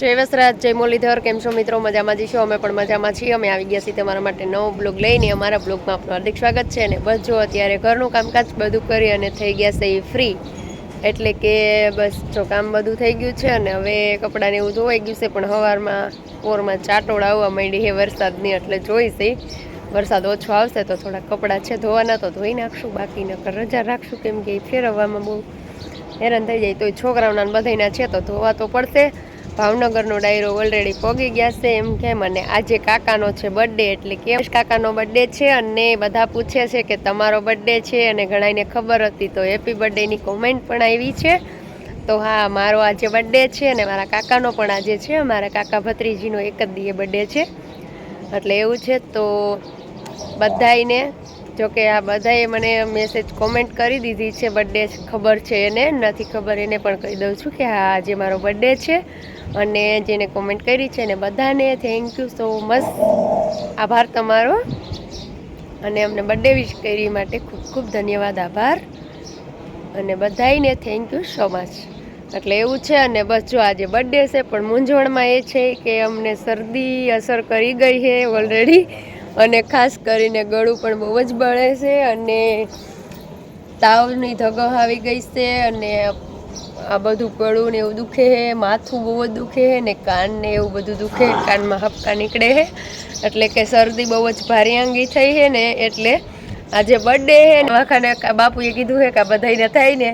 જય વસરાજ, જય મુરલીધર, કેમ છો મિત્રો? મજામાં જઈશું અમે પણ મજામાં છીએ. અમે આવી ગયા છીએ તમારા માટે નવો બ્લોગ લઈને. અમારા બ્લોગમાં આપનું હાર્દિક સ્વાગત છે અને બસ જો અત્યારે ઘરનું કામકાજ બધું કરી અને થઈ ગયા છે એ ફ્રી એટલે કે બસ જો કામ બધું થઈ ગયું છે અને હવે કપડાને એવું ધોવાઈ ગયું છે, પણ સવારમાં પોરમાં ચાટોળ આવવા માંડી છે વરસાદની, એટલે જોઈશે વરસાદ ઓછો આવશે તો થોડા કપડાં છે ધોવાના, તો ધોઈ નાખશું. બાકી નકર રજા રાખશું, કેમ કે એ ફેરવવામાં બહુ હેરાન થઈ જાય. તો છોકરાઓના બધાના છે, તો ધોવા તો પડશે. ભાવનગરનો ડાયરો ઓલરેડી પોગી ગયા છે. એમ કેમ અને આજે કાકાનો છે બર્થડે એટલે કે કાકાનો બર્થડે છે અને બધા પૂછે છે કે તમારો બર્થડે છે અને ઘણાઈને ખબર હતી. તો હેપી બર્થડેની કોમેન્ટ પણ આવી છે. તો હા, મારો આજે બર્થડે છે અને મારા કાકાનો પણ આજે છે. મારા કાકા ભત્રીજીનો એક જ દીએ બર્થડે છે. એટલે એવું છે. તો બધાયને જોકે આ બધાએ મને મેસેજ કોમેન્ટ કરી દીધી છે બર્થડે ખબર છે એને. નથી ખબર એને પણ કહી દઉં છું કે હા, આજે મારો બર્થડે છે. અને જેને કોમેન્ટ કરી છે એને બધાને થેન્ક યુ સો મચ આભાર તમારો. અને અમને બર્થડે વિશ કરી માટે ખૂબ ખૂબ ધન્યવાદ, આભાર. અને બધાયને થેન્ક યુ સો મચ એટલે એવું છે અને બસ જો આજે બર્થડે છે, પણ મૂંઝવણમાં એ છે કે અમને શરદી અસર કરી ગઈ છે ઓલરેડી અને ખાસ કરીને ગળું પણ બહુ જ બળે છે અને તાવની ધગહ આવી ગઈ છે અને આ બધું ગળું ને એવું દુખે છે, માથું બહુ જ દુખે છે ને કાન ને એવું બધું દુખે કાનમાં હપકા નીકળે છે. એટલે કે શરદી બહુ જ ભારીઆંગી થઈ છે ને એટલે આજે બર્થડે છે ને વાખાને બાપુએ કીધું છે કે આ બધાને થાય ને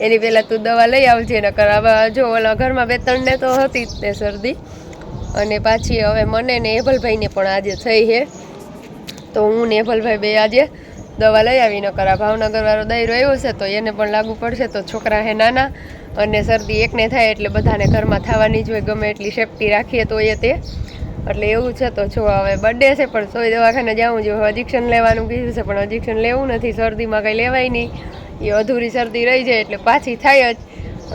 એની પહેલાં તું દવા લઈ આવજે, નકર હવે જો ઓલા ઘરમાં બે ત્રણને તો હતી જ તે શરદી. અને પાછી હવે મને ને એભલભાઈને પણ આજે થઈ છે. તો હું ને એભલભાઈ બે આજે દવા લઈ આવી કરા ભાવનગરવાળો ભાવનગર વાળો દાયરો આવ્યો છે, તો એને પણ લાગુ પડશે, તો છોકરા હે નાના અને શરદી એકને થાય એટલે બધાને ઘરમાં થવાની જ હોય, ગમે એટલી સેફટી રાખીએ તો એ તે. એટલે એવું છે, તો જો હવે બર્થડે છે, પણ સોય દવાખાને જાઉં જોઈએ અજેક્શન લેવાનું કીધું છે, પણ અજેક્શન લેવું નથી. શરદીમાં કંઈ લેવાય નહીં. એ અધૂરી શરદી રહી જાય એટલે પાછી થાય જ.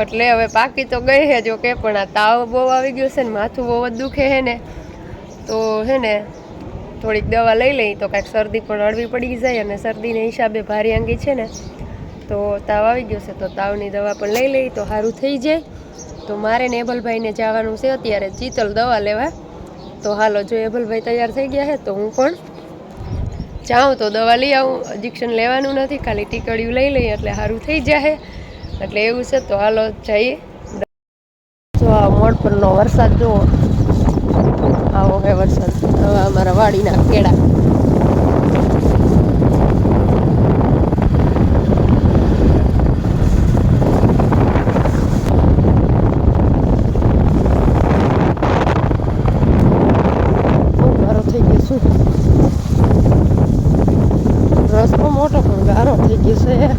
એટલે હવે પાકી તો ગઈ છે જો કે પણ આ તાવ બહુ આવી ગયો છે ને, માથું બહુ જ દુખે છે ને. તો હે ને થોડીક દવા લઈ લઈ તો કાંઈક શરદી પણ હળવી પડી જાય અને શરદીને હિસાબે ભારી અંગી છે ને, તો તાવ આવી ગયો છે, તો તાવની દવા પણ લઈ લઈ તો સારું થઈ જાય. તો મારે ને એભલભાઈને જવાનું છે અત્યારે ચીતલ દવા લેવા. તો હાલો, જો એભલભાઈ તૈયાર થઈ ગયા છે, તો હું પણ જાઉં તો દવા લઈ આવું. ઇન્જેક્શન લેવાનું નથી, ખાલી ટીકડીયું લઈ લઈએ એટલે સારું થઈ જાય એટલે એવું છે, તો હાલો જઈએ. જો આ મોડ પરનો વરસાદ જુઓ. આવો હે વરસાદ. હવે અમારા વાડીના કેળા બહુ ગારો થઈ ગયો શું રસ્તો મોટો પણ ગારો થઈ ગયો છે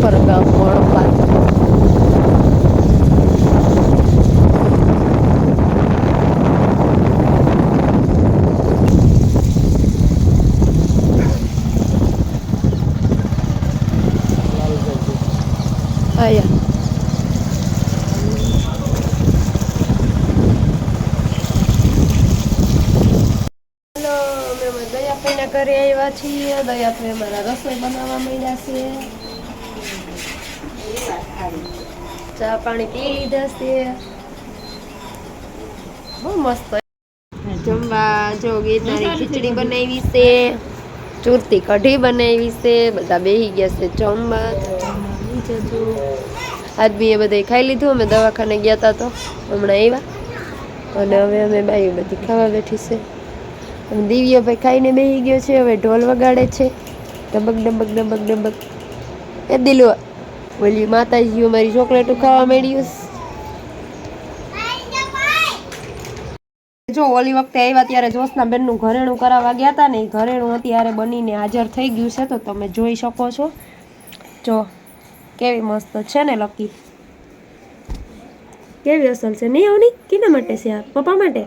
પરગામ મણપા આયા હેલો અમે અમારા દયાભાઈના ઘરે આવ્યા છીએ દયાભાઈ અમારા રસોઈ બનાવવા માંડ્યા છે ચા પાણી પી લીધા છે બહુ મસ્ત. જમવા જો ગીરનારી ખીચડી બનાવી છે, ચૂરતી કઢી બનાવી છે, બધા બેહી ગયા છે જમવા. આદમી એ બધે ખાઈ લીધું, અમે દવાખાને ગયા હતા તો હમણાં આવ્યા અને હવે અમે બાઈ બધી ખાવા બેઠી છે. દિવ્યભાઈ ખાઈને બેસી ગયો છે હવે ઢોલ વગાડે છે. ડબક ડબક ડબક ડબક. એ દિલો ઓલી માતાજીઓ મારી ચોકલેટો ખાવા માંડ્યું જો ઓલી વખતે આવ્યા ત્યારે જોશના બેનનું ઘરેણું કરાવવા ગયા હતા ને એ ઘરેણું અત્યારે બનીને હાજર થઈ ગયું છે તો તમે જોઈ શકો છો. જો કેવી મસ્ત છે ને લકી. કેવી અસલ છે? નહીં આવની? કેના માટે છે આ? પપ્પા માટે?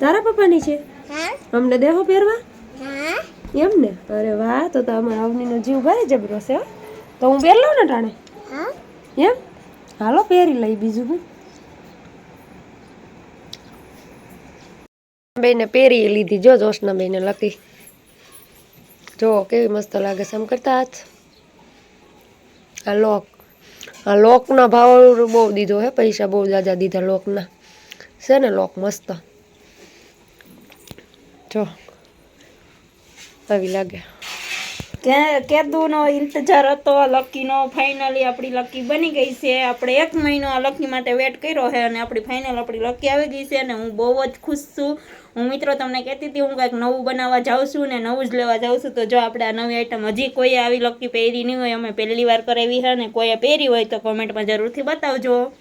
તારા પપ્પાની છે? અમને દેહો પહેરવા? એમ ને અરે વાહ તો તો અમારા અવનીનો જીવ ભારે જબરો છે તો હું પહેર લઉં ને ટાણે? એમ? હાલો પહેરી લઈ બીજું હું. બેને પહેરી લીધી જો જોશના બેને લકી જો કેવી મસ્ત લાગે છે એમ કરતા હાથ. આ લોક આ લોકના ભાવ બહુ દીધો હે પૈસા બહુ જાજા દીધા લોકના. છે ને લોક મસ્ત. જો. આવી લાગે. કે કેદુનો ઇંતજાર હતો લકીનો. ફાઇનલી આપણી લકી બની ગઈ છે. આપણે એક મહિનો આ લકી માટે વેટ કર્યો છે અને આપણી ફાઇનલ આપણી લકી આવી ગઈ છે અને હું બહુ જ ખુશ છું. હું મિત્રો તમને કહેતી હતી, હું કાંઈક નવું બનાવવા જાઉં છું ને નવું જ લેવા જાઉં છું. તો જો આપણે આ નવી આઈટમ હજી કોઈએ આવી લકી પહેરી નહીં હોય, અમે પહેલી વાર કરાવી છે અને કોઈએ પહેરી હોય તો કોમેન્ટમાં જરૂરથી બતાવજો.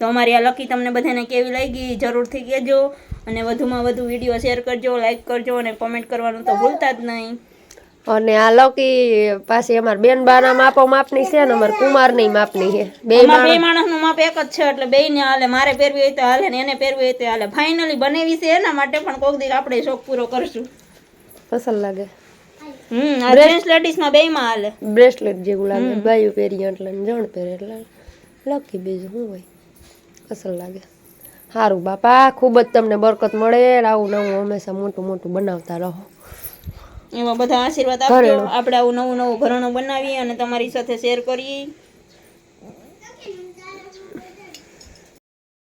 તો અમારી આ લકી તમને બધાને કેવી લાગી? જરૂરથી કહેજો. અને વધુમાં વધુ વીડિયો શેર કરજો લાઇક કરજો અને કોમેન્ટ કરવાનું તો ભૂલતા જ નહીં. અને આ લકી પાછી અમારે બેન બાના માપો માપની છે ને અમારે કુમારની માપની છે. બે બે માણસનું માપ એક જ છે એટલે બેયને હાલે મારે પહેરવી હોય તો હાલે ને એને પહેરવી હોય તો હાલે. ફાઇનલી બનાવી છે એના માટે પણ કોક દી આપણે શોખ પૂરો કરશું. પસંદ લાગે. હમ લેડીઝમાં બેયમાં હાલે. બ્રેસલેટ જેવું લાગે. બાયું પહેરી એટલે જણ પહેરે એટલે લકી બીજું શું હોય? અસલ લાગે. સારું બાપા ખૂબ જ તમને બરકત મળે. આવું નવું હંમેશા મોટું મોટું બનાવતા રહો. એમાં બધા આશીર્વાદ આપજો. આપણે આવું નવું નવું ઘરણું બનાવી અને તમારી સાથે શેર કરીએ.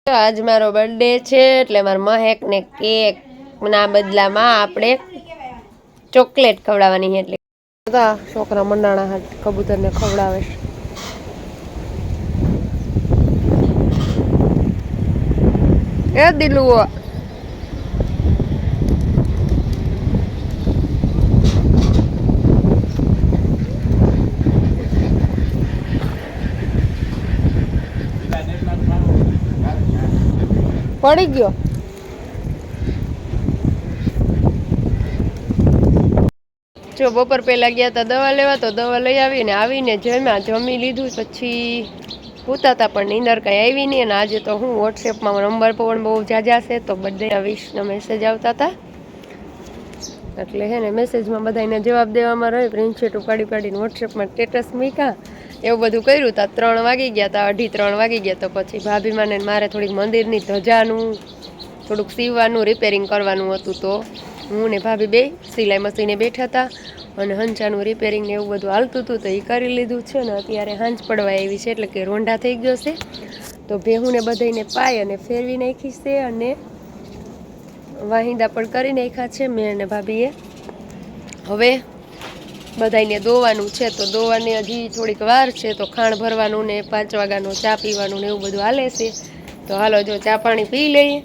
આજ મારો બર્થડે છે એટલે મારા મહેકને કેક ના બદલામાં આપણે ચોકલેટ ખવડાવવાની છે એટલે બધા છોકરા મંડાણા હાથ કબૂતરને ખવડાવે છે. એ દિલુઓ. પડી ગયો. જો બપોર પહેલાં ગયા હતા દવા લેવા, તો દવા લઈ આવીને આવીને જમ્યા. જમી લીધું પછી પૂતા હતા પણ નીંદર કંઈ આવી નહીં અને આજે તો હું વોટ્સએપમાં નંબર પણ બહુ જાજા છે તો બધા વિશના મેસેજ આવતા હતા. એટલે હે ને મેસેજમાં બધાને જવાબ દેવામાં રહે પ્રિન્ટશીટ ઉપાડી પાડીને વોટ્સએપમાં સ્ટેટસ મૂક્યા. એવું બધું કર્યું હતા ત્રણ વાગી ગયા હતા અઢી ત્રણ વાગી ગયા તો પછી ભાભી માને ને મારે થોડીક મંદિરની ધજાનું, થોડુંક સીવવાનું રિપેરિંગ કરવાનું હતું તો હું ને ભાભી બે સિલાઈ મશીને બેઠા હતા અને હંચાનું રિપેરિંગ ને એવું બધું હાલતું હતું તો એ કરી લીધું છે ને અત્યારે હાંજ પડવા એવી છે એટલે કે રોંઢા થઈ ગયો છે. તો ભેહુંને બધાઈને પાય અને ફેરવી નાખી છે અને વાહિંદા પણ કરી નાખ્યા છે મેં અને ભાભીએ. હવે બધાઈને દોવાનું છે તો દોવાની હજી થોડીક વાર છે તો ખાણ ભરવાનું ને પાંચ વાગ્યાનું ચા પીવાનું ને એવું બધું હાલે છે. તો હાલો જો ચા પાણી પી લઈએ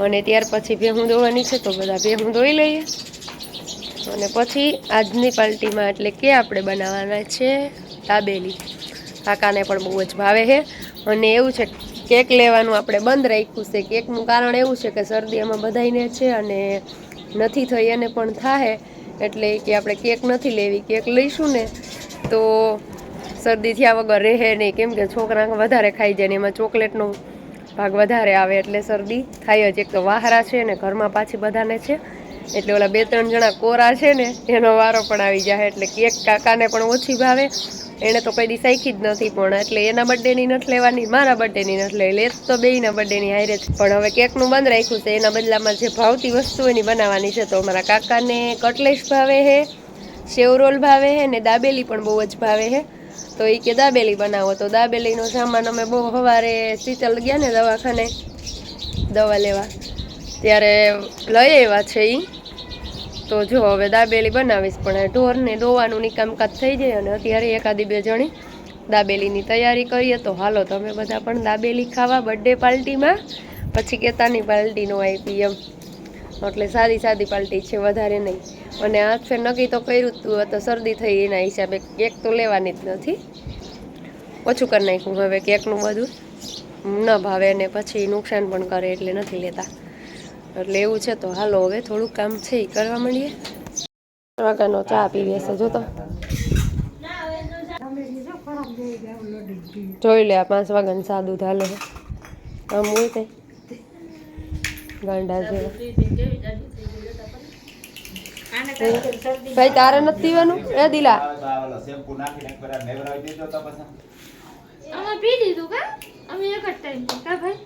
અને ત્યાર પછી ભેહું દોવાની છે તો બધા ભેહું દોઈ લઈએ. અને પછી આજની પાર્ટીમાં એટલે કે આપણે બનાવવાના છે દાબેલી. કાકાને પણ બહુ જ ભાવે છે. અને એવું છે, કેક લેવાનું આપણે બંધ રાખ્યું છે. કેકનું કારણ એવું છે કે શરદી એમાં બધાઈને છે અને નથી થઈ એને પણ થાય એટલે કે આપણે કેક નથી લેવી, કેક લઈશું ને તો શરદી થયા વગર રહે નહીં. કેમ કે છોકરા વધારે ખાઈ જાય ને એમાં ચોકલેટનો ભાગ વધારે આવે એટલે શરદી થાય જ. એક તો વાહરા છે ને ઘરમાં પાછી બધાને છે. એટલે ઓલા બે ત્રણ જણા કોરા છે ને, એનો વારો પણ આવી જાય એટલે કેક કાકાને પણ ઓછી ભાવે. એણે તો કઈ દી સાઈખી જ નથી પણ એટલે એના બર્થડેની નથી લેવાની, મારા બર્થડેની નથી લેવી, લેત તો બેયના બર્થડેની હારે પણ હવે કેકનું બંધ રાખ્યું છે, એના બદલામાં જે ભાવતી વસ્તુ એની બનાવવાની છે, તો મારા કાકાને કટલેસ ભાવે છે સેવરોલ ભાવે છે ને દાબેલી પણ બહુ જ ભાવે છે તો એ કે દાબેલી બનાવો, તો દાબેલીનો સામાન અમે બહુ સવારે શીતલ ગયા ને દવાખાને, દવા લેવા. ત્યારે લઈ આવ્યા છે એ તો જો હવે દાબેલી બનાવીશ, પણ ઢોરને દોવાનું ની કામકાજ થઈ જાય અને અત્યારે એકાદી બે જણી દાબેલીની તૈયારી કરીએ. તો હાલો, તમે બધા પણ દાબેલી ખાવા બર્થડે પાર્ટીમાં પછી કેતાની પાર્ટી નો આપી એમ. એટલે સાદી સાદી પાર્ટી છે, વધારે નહીં. અને આ ફેર નક્કી તો કર્યું તું તો શરદી થઈ એના હિસાબે કેક તો લેવાની જ નથી. ઓછું કરી નાખ્યું હવે કેકનું બધું. ન ભાવે ને પછી નુકસાન પણ કરે એટલે નથી લેતા. એટલે એવું છે તો હાલો હવે થોડુંક કામ છે એ કરવા માંડીએ. વાગ્યાનો ચા પી લેશે જો તો. જોઈ લે પાંચ વાગ્યાનું સાદું હાલે આમ હોય તે. ગાંડા છે ભાઈ તારે નથી પીવાનું? એ દિલા. અમે પી દીધું કા? અમે એક જ ટાઈમ કા ભાઈ.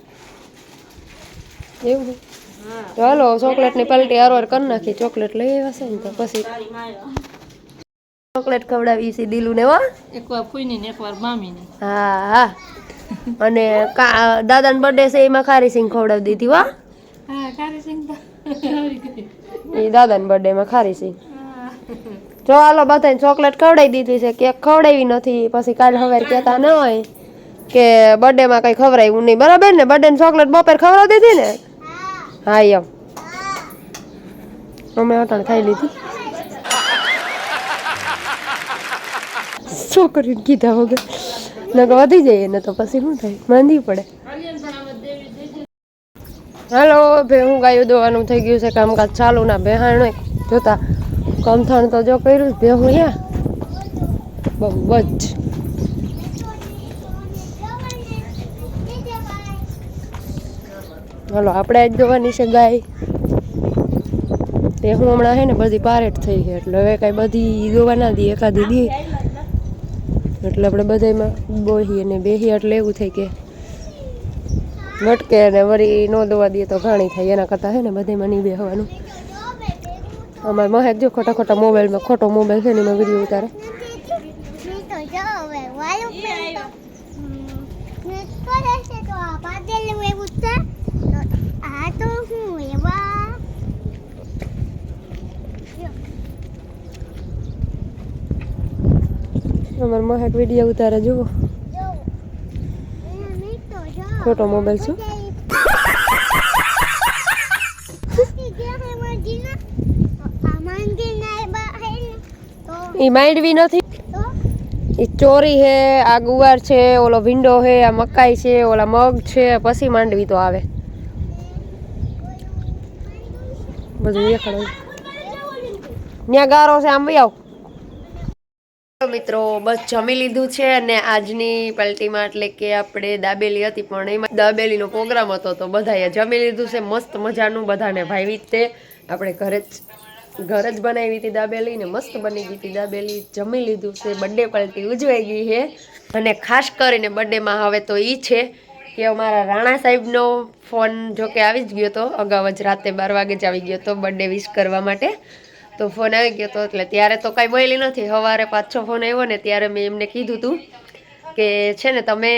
એવું? તો હાલો ચોકલેટની પલટી હારવાર કરી નાખી. ચોકલેટ લઈ આવ્યા છે ને તો પછી ચોકલેટ ખવડાવી છે દિલુને હો. એકવાર ફૂઈની ને એકવાર મામીની. હા હા. અને દાદાનો બર્થડે છે એમાં ખારી સિંગ ખવડાવી દીધી વા હા ખારી સિંગ એ દાદાના બર્થડેમાં ખારી સિંગ. જો હાલો બધાને ચોકલેટ ખવડાવી દીધી છે. કેક ખવડાવી નથી. પછી કાલ હવે કહેતા ન હોય કે બર્થડેમાં કઈ ખવડાવ્યું નહીં. બરાબર ને? બર્થડે ચોકલેટ બપોર ખવડાવી દીધી ને? હા એમ અમે અટાણ ખાઈ લીધી. છોકરીને કીધા વગર. નકર વધી જાય ને તો પછી શું થાય? માંદી પડે. હાલો ભે હું ગાયું દોવાનું થઈ ગયું છે કામકાજ ચાલુ ના બેહાણ જોતા કમથાણ તો જો કર્યું ભે હું યા બહુ જ. હાલો, આપણે જ જોવાની છે ગાય. તે હું હમણાં હે ને બધી પારેટ થઈ ગઈ એટલે હવે કાંઈ બધી જોવા ના દઈએ, એકાદી દી. એટલે આપણે બધામાં બોહીએ ને બેહીએ, એટલે એવું થાય કે લટકે ને વળી ન દોવા દઈએ તો ઘાણી થાય, એના કરતાં હે ને બધામાં નહીં બેહવાનું. અમારે મહેક જો ખોટા ખોટા મોબાઈલમાં, ખોટો મોબાઈલ છે ને એમાં વીડિયો ઉતારે. અમારે મહેક વીડિયો ઉતારે જુઓ ખોટો મોબાઈલ છું એ માંડવી નથી એ ચોરી હે આ ગુવાર છે ઓલો વિન્ડો હે આ મકાઈ છે ઓલા મગ છે પછી માંડવી તો આવે બધું દેખાડો. ત્યાં છે, આમ આવ. મિત્રો, બસ જમી લીધું છે અને આજની પલટીમાં એટલે કે આપણે દાબેલી હતી, પણ એમાં દાબેલીનો પ્રોગ્રામ હતો તો બધાએ જમી લીધું છે, મસ્ત મજાનું, બધાને ભાવી તે. આપણે ઘરે જ ઘરે જ બનાવી હતી દાબેલી ને મસ્ત બની ગઈ હતી દાબેલી. જમી લીધું છે, બર્થડે પાર્ટી ઉજવાઈ ગઈ છે. અને ખાસ કરીને બર્થડેમાં હવે તો એ છે કે અમારા રાણા સાહેબનો ફોન જો કે આવી જ ગયો હતો અગાઉ જ રાતે બાર વાગે જ આવી ગયો હતો બર્થડે વિશ કરવા માટે. તો ફોન આવી ગયો હતો એટલે ત્યારે તો કાંઈ બોલી નથી. સવારે પાછો ફોન આવ્યો ને ત્યારે મેં એમને કીધું હતું કે છે ને તમે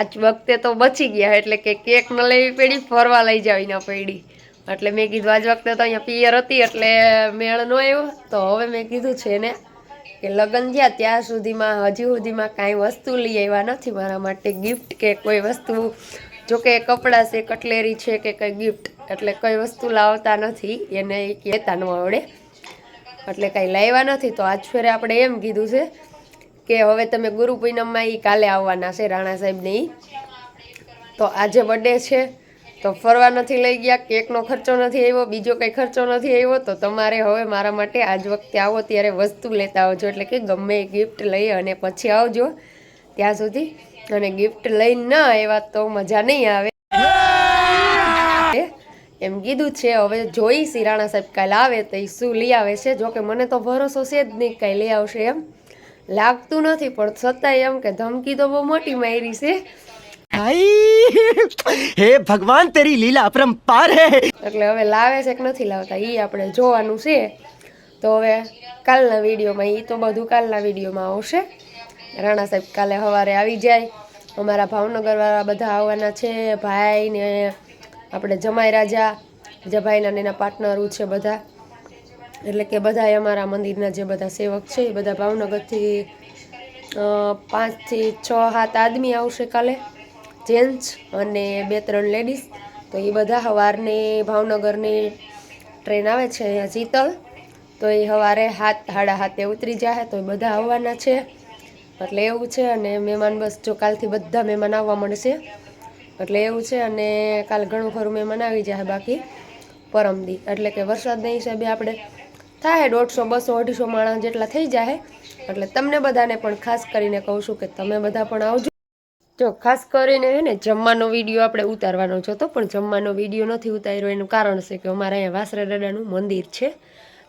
આજ વખતે તો બચી ગયા, એટલે કે કેક ન લેવી પડી, ફરવા લઈ જાવી ના પડી. એટલે મેં કીધું, આજ વખતે તો અહીંયા પિયર હતી, એટલે મેળ ન આવ્યો. તો હવે મેં કીધું, છે ને કે લગ્ન થયા ત્યાં સુધીમાં, હજી સુધીમાં કાંઈ વસ્તુ લઈ આવ્યા નથી મારા માટે. ગિફ્ટ કે કોઈ વસ્તુ, જો કે કપડાં છે, કટલેરી છે કે કંઈ ગિફ્ટ એટલે કઈ વસ્તુ લાવતા નથી. એને કહેતા ન આવડે. એટલે કાંઈ લાવ્યા નથી. તો આજ ફેરે આપણે એમ કીધું છે કે હવે તમે ગુરુ પૂનમમાં એ કાલે આવવાના છે, રાણા સાહેબને એ તો આજે બર્થડે છે. તો ફરવા નથી લઈ ગયા, કેકનો ખર્ચો નથી આવ્યો, બીજો કંઈ ખર્ચો નથી આવ્યો, તો તમારે હવે મારા માટે આજ વખતે આવો, ત્યારે વસ્તુ લેતા આવજો. એટલે કે ગમે એ ગિફ્ટ લઈ અને પછી આવજો ત્યાં સુધી. અને ગિફ્ટ લઈને ના આવ્યા તો મજા નહીં આવે. એમ કીધું છે, હવે જોઈ સિરાણા સાહેબ કાલે આવે તો એ શું લઈ આવે છે? જોકે મને તો ભરોસો છે જ નહીં કાંઈ લઈ આવશે એમ. લાગતું નથી, પણ છતાંય એમ કે ધમકી તો બહુ મોટી મારી છે. હે ભગવાન, તેરી લીલા અપરંપાર હે. એટલે હવે લાવે છે કે નથી લાવતા? એ આપણે જોવાનું છે. તો હવે કાલના વિડીયોમાં એ તો બધું કાલના વિડીયોમાં આવશે. રાણા સાહેબ કાલે સવારે આવી જાય. અમારા ભાવનગરવાળા બધા આવવાના છે. ભાઈ ને આપણે જમાઈ રાજા, જે ભાઈના ને એના પાર્ટનર છે બધા. એટલે કે બધા અમારા મંદિરના જે બધા સેવક છે, એ બધા ભાવનગરથી પાંચથી છ, સાત આદમી આવશે કાલે. જેન્ટ્સ અને બે ત્રણ લેડીઝ. તો એ બધા સવારની ભાવનગરની ટ્રેન આવે છે અહીંયા શીતળ તો એ સવારે હાથ સાડા હાથે ઉતરી જાય તો એ બધા આવવાના છે. એટલે એવું છે અને મહેમાન બસ જો કાલથી બધા મહેમાન આવવા મળશે. એટલે એવું છે અને કાલ ઘણું ખરું મહેમાન આવી જાય બાકી. પરમદી, એટલે કે વરસાદના હિસાબે આપણે. થાય દોઢસો, બસો, અઢીસો માણસ જેટલા થઈ જાય એટલે તમને બધાને પણ ખાસ કરીને કહું છું કે તમે બધા પણ આવજો. જો ખાસ કરીને હે ને જમવાનો વીડિયો આપણે ઉતારવાનો જ હતો પણ જમવાનો વીડિયો નથી ઉતાર્યો, એનું કારણ છે કે અમારે અહીંયા વાસરા દાદાનું મંદિર છે.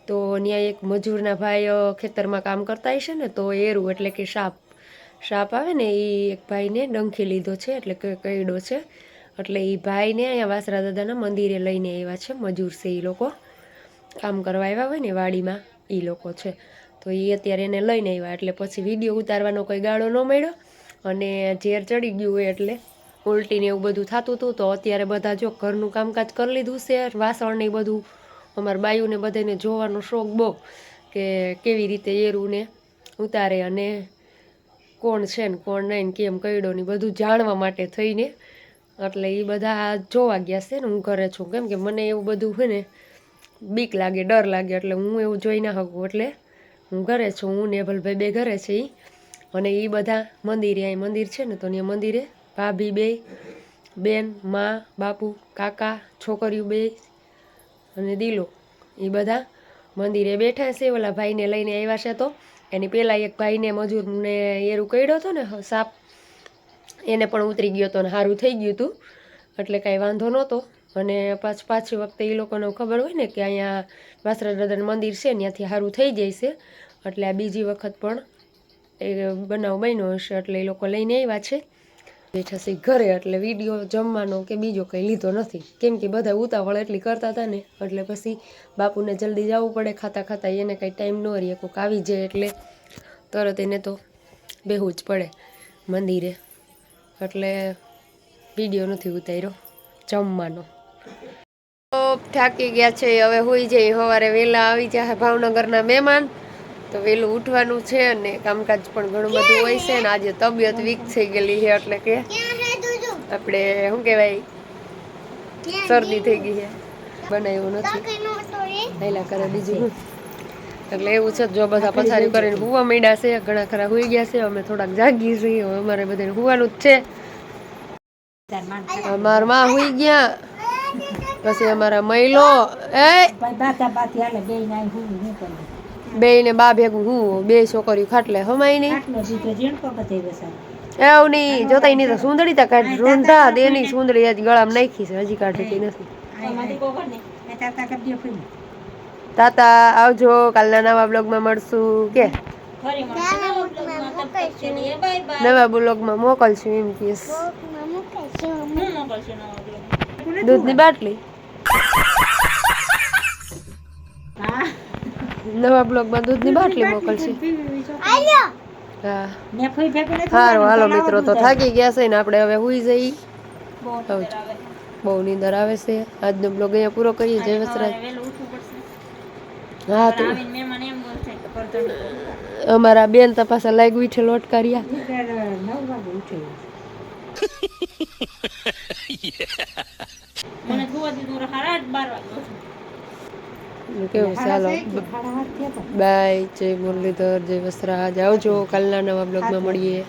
તો ત્યાં એક મજૂરના ભાઈ ખેતરમાં કામ કરતા હશે ને, તો એરું એટલે કે સાપ સાપ આવે ને એ એક ભાઈને ડંખી લીધો છે એટલે કે કઈડો છે. એટલે એ ભાઈને અહીંયા વાસરા દાદાના મંદિરે લઈને આવ્યા છે, મજૂર છે એ લોકો. કામ કરવા આવ્યા હોય ને, વાડીમાં એ લોકો છે. તો એ અત્યારે એને લઈને આવ્યા, એટલે પછી વીડિયો ઉતારવાનો કોઈ ગાળો ન મળ્યો. અને ઝેર ચડી ગયું હોય એટલે ઉલટીને એવું બધું થતું હતું, તો અત્યારે બધા જો ઘરનું કામકાજ કરી લીધું છે, વાસણ ને એ બધું. અમારા બાયુને બધાને જોવાનો શોખ બહુ કે કેવી રીતે એરું ને ઉતારે અને કોણ છે ને કોણ નહીં કેમ કયડો ને બધું જાણવા માટે થઈને એટલે એ બધા જોવા ગયા છે ને હું ઘરે છું. કેમ કે મને એવું બધું હોય ને બીક લાગે, ડર લાગે એટલે હું એવું જોઈ ના શકું. એટલે હું ઘરે છું, હું ને ભલભાઈ બે ઘરે છે ઈ અને એ બધા મંદિરે, અહીં મંદિર છે ને, તો ત્યાં મંદિરે ભાભી બે, બેન, મા, બાપુ, કાકા, છોકરીઓ બે અને દિલો એ બધા મંદિરે બેઠા છે. ઓલા ભાઈને લઈને આવ્યા છે તો એની પહેલાં એક ભાઈને મજૂરને એરું કર્યો હતો ને સાપ, એને પણ ઉતરી ગયો હતો ને સારું થઈ ગયું હતું એટલે કાંઈ વાંધો નહોતો. અને પાછ પાછી વખતે એ લોકોને ખબર હોય ને કે અહીંયા વાસરા દાદાનું મંદિર છે ત્યાંથી સારું થઈ જાય છે. એટલે આ બીજી વખત પણ એ બનાવ બન્યો હશે એટલે એ લોકો લઈને આવ્યા છે. બેઠા છે ઘરે, એટલે વીડિયો જમવાનો કે બીજો કંઈ લીધો નથી. કેમ કે બધા ઉતાવળ એટલી કરતા હતા ને, એટલે પછી બાપુને જલ્દી જવું પડે, ખાતા ખાતા એને કાંઈ ટાઈમ ન રહે કોઈક આવી જાય એટલે તરત એને તો બેહવું જ પડે મંદિરે. એટલે વીડિયો નથી ઉતાર્યો, જમવાનો. થાકી ગયા છે, હવે હોઈ જાય સવારે વહેલા આવી જાય ભાવનગરના મહેમાન. તો વહેલું ઉઠવાનું છે અને કામકાજ પણ ઘણું બધું હોય છે અને આજે તબિયત વીક થઈ ગયેલી છે એટલે કે આપણે શું કહેવાય? શરદી થઈ ગઈ છે. બનાવ્યું નથી. પહેલા કરે બીજું એટલે એવું છે જો બધા પથારી કરીને હુવા માંડ્યા છે ઘણા ખરા હુઈ ગયા છે અમે થોડાક જાગી છીએ હવે અમારે બધાને હુવાનું જ છે. અમારા માં હુઈ ગયા. પછી અમારા મહિલો એ બે ને બા ભેગું હું બે છોકરીઓ ખાટલે હમાય નહીં. એવું નહીં જોતા નહીં તો સુંદરી તા કાઢ રૂંધા દેની સુંદરી આજ ગળામાં નાખી છે હજી કાઢતી નથી. તાતા આવજો કાલના નવા બ્લોગમાં મળશું. કે? નવા બ્લોગમાં. મોકલશું એમ કહીશ હું મોકલશું નવા બ્લોગમાં. દૂધની બાટલી. હા. નવા બ્લોગમાં દૂધની બાટલી મોકલશે. હા. સારું હાલો મિત્રો તો થાકી ગયા છે ને આપણે હવે હુઈ જઈ. બહુ નીંદર આવે. બહુ નીંદર આવે છે. આજનો બ્લોગ અહીંયા પૂરો કરીએ જય વસરાજ. હા તો આવીને મહેમાન એમ બોલશે કે કરધણ કરો. અમારા બેન તપાસા લાગ ઉઠે લોટ કર્યા મને જોવા દીધું હારા બાર વાગે. કેવું ચાલો બાય. જય મુરલીધર જય વસરાજ. આવજો કાલના નવા બ્લોગમાં મળીએ.